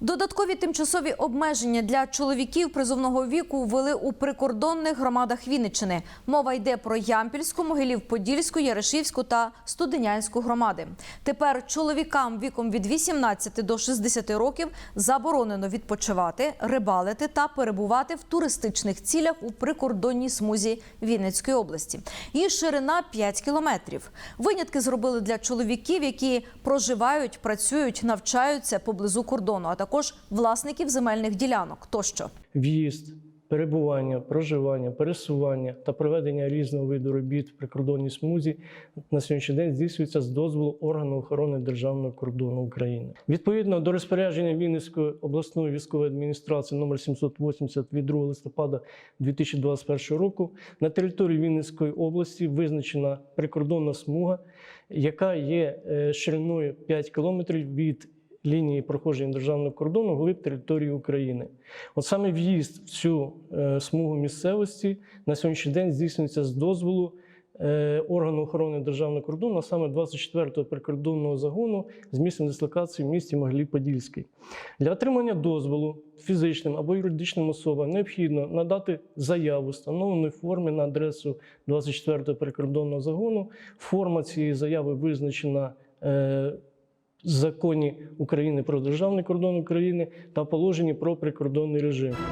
Додаткові тимчасові обмеження для чоловіків призовного віку ввели у прикордонних громадах Вінниччини. Мова йде про Ямпільську, Могилів-Подільську, Ярешівську та Студенянську громади. Тепер чоловікам віком від 18 до 60 років заборонено відпочивати, рибалити та перебувати в туристичних цілях у прикордонній смузі Вінницької області. Її ширина 5 кілометрів. Винятки зробили для чоловіків, які проживають, працюють, навчаються поблизу кордону, а також власників земельних ділянок тощо. в'їзд, перебування, проживання, пересування та проведення різного виду робіт в прикордонній смузі на сьогоднішній день здійснюється з дозволу органу охорони державного кордону України. Відповідно до розпорядження Вінницької обласної військової адміністрації номер 780 від 2 листопада 2021 року на території Вінницької області визначена прикордонна смуга, яка є е, шириною 5 кілометрів від лінії проходження державного кордону глиб території України. От саме в'їзд в цю е, смугу місцевості на сьогоднішній день здійснюється з дозволу е, органу охорони державного кордону, а саме 24-го прикордонного загону з місцем дислокації в місті Могилів-Подільський. Для отримання дозволу фізичним або юридичним особам необхідно надати заяву встановленої форми на адресу 24-го прикордонного загону. Форма цієї заяви визначена. Законі України про державний кордон України та положенні про прикордонний режим.